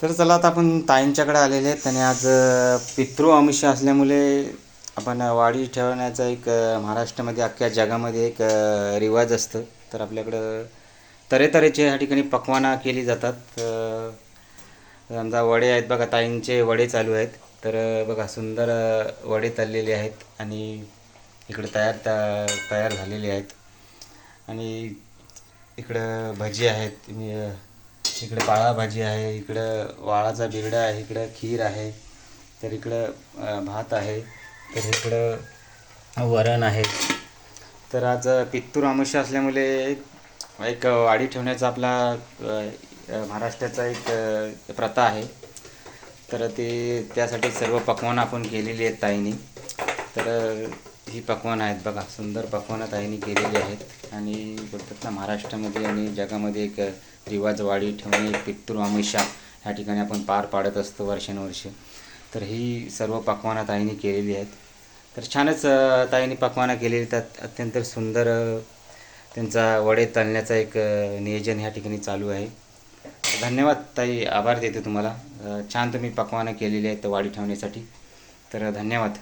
तर चला आता आपण ताईंच्याकडे आलेले आहेत. आणि आज पितृ अमिष असल्यामुळे आपण वाढी ठेवण्याचा एक महाराष्ट्रामध्ये अख्ख्या जगामध्ये एक रिवाज असतं. तर आपल्याकडं तऱ्हेतऱ्हेचे ह्या ठिकाणी पक्वाना केली जातात. समजा वडे आहेत बघा ताईंचे वडे चालू आहेत. तर बघा सुंदर वडे तळलेले आहेत आणि इकडे तयार त्या तयार झालेले आहेत. आणि इकडं भजी आहेत. मी, इकडे पाळाभाजी आहे इकडं वाळाचा बिरडा आहे इकडं खीर आहे तर इकडं भात आहे तर इकडं वरण आहे. तर आज पित्तूर अमावस्या असल्यामुळे एक वाडी ठेवण्याचा आपला महाराष्ट्राचा एक प्रथा आहे. तर ते त्यासाठी सर्व पकवान आपण केलेली आहेत ताईंनी. तर ही पकवान आहेत बघा सुंदर पकवानं ताईनी केलेली आहेत. आणि बोलतात ना महाराष्ट्रामध्ये आणि जगामध्ये एक रिवाज वाढीव ठेवणे पित्तूर अमावस्या ह्या ठिकाणी आपण पार पाडत असतो वर्षानुवर्ष. तर ही सर्व पकवानं ताईंनी केलेली आहेत. तर छानच ताईंनी पकवानं केलेली त्यात अत्यंत सुंदर त्यांचा वडे तळण्याचा एक नियोजन ह्या ठिकाणी चालू आहे. धन्यवाद ताई आभार देते तुम्हाला. छान तुम्ही पकवानं केलेली आहेत वाढी ठेवण्यासाठी. तर धन्यवाद.